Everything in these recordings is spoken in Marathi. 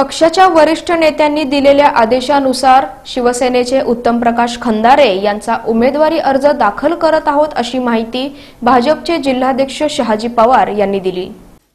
पक्षाच्या वरिष्ठ नेत्यांनी दिलेल्या आदेशानुसार शिवसेनेचे उत्तम प्रकाश खंदारे यांचा उमेदवारी अर्ज दाखल करत आहोत अशी माहिती भाजपचे जिल्हाध्यक्ष शहाजी पवार यांनी दिली.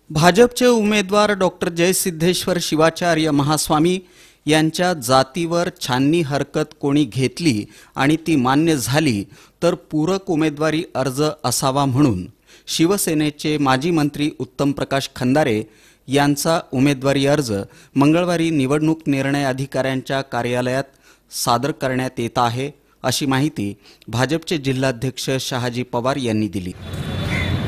भाजपचे उमेदवार डॉक्टर जयसिद्धेश्वर शिवाचार्य महास्वामी यांच्या जातीवर छाननी हरकत कोणी घेतली आणि ती मान्य झाली तर पूरक उमेदवारी अर्ज असावा म्हणून शिवसेनेचे माजी मंत्री उत्तम प्रकाश खंदारे यांचा उमेदवारी अर्ज मंगळवारी निवडणूक निर्णय अधिकाऱ्यांच्या कार्यालयात सादर करण्यात येत आहे अशी माहिती भाजपचे जिल्हाध्यक्ष शहाजी पवार यांनी दिली.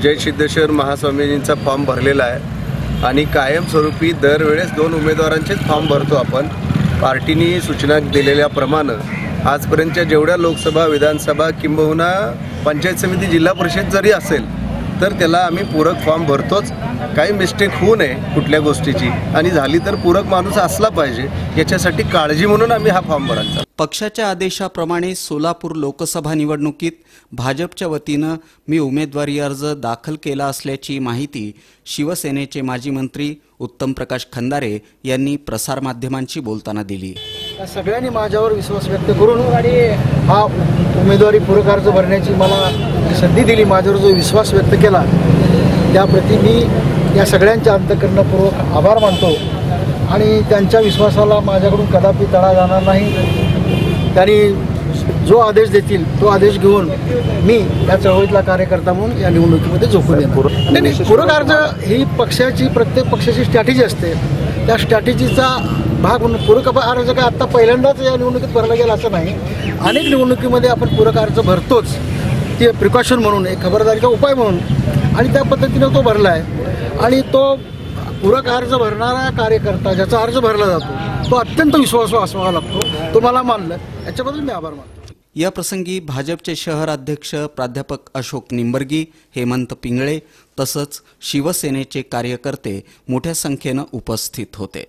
जय सिद्धेश्वर महास्वामीजींचा फॉर्म भरलेला आहे आणि कायमस्वरूपी दरवेळेस दोन उमेदवारांचेच फॉर्म भरतो आपण. पार्टीने सूचना दिलेल्याप्रमाणे आजपर्यंतच्या जेवढ्या लोकसभा विधानसभा किंबहुना पंचायत समिती जिल्हा परिषद जरी असेल तर त्याला आम्ही पूरक फॉर्म भरतोच. काही मिस्टेक होऊ नये कुठल्या गोष्टीची. आणि झाली तर पूरक माणूस असला पाहिजे याच्यासाठी काळजी म्हणून आम्ही हा फॉर्म भरायचा. पक्षाच्या आदेशाप्रमाणे सोलापूर लोकसभा निवडणुकीत भाजपच्या वतीनं मी उमेदवारी अर्ज दाखल केला असल्याची माहिती शिवसेनेचे माजी मंत्री उत्तम प्रकाश खंदारे यांनी प्रसारमाध्यमांशी बोलताना दिली. या सगळ्यांनी माझ्यावर विश्वास व्यक्त करून हा उमेदवारी पूरक अर्ज भरण्याची मला संधी दिली माझ्यावर जो विश्वास व्यक्त केला त्याप्रती मी या सगळ्यांच्या अंतकरणपूर्वक आभार मानतो आणि त्यांच्या विश्वासाला माझ्याकडून कदापि तडा जाणार नाही त्यांनी जो आदेश देतील तो आदेश घेऊन मी या चळवळीतला कार्यकर्ता म्हणून या निवडणुकीमध्ये झोकून येणार नाही नाही ही पक्षाची प्रत्येक पक्षाची स्ट्रॅटेजी असते त्या स्ट्रॅटेजीचा भाग म्हणून पूरक अर्ज काय आत्ता पहिल्यांदाच या निवडणुकीत भरला गेला असं नाही. अनेक निवडणुकीमध्ये आपण पूरक अर्ज भरतोच. ते प्रिकॉशन म्हणून एक खबरदारीचा उपाय म्हणून. आणि त्या पद्धतीनं तो भरला आहे आणि तो पूरक अर्ज भरणारा कार्यकर्ता ज्याचा अर्ज भरला जातो तो अत्यंत विश्वासू असावा लागतो. तो मला मानलं. याच्याबद्दल मी आभार मानतो. या प्रसंगी भाजपचे शहर अध्यक्ष प्राध्यापक अशोक निंबर्गी हेमंत पिंगळे तसंच शिवसेनेचे कार्यकर्ते मोठ्या संख्येनं उपस्थित होते.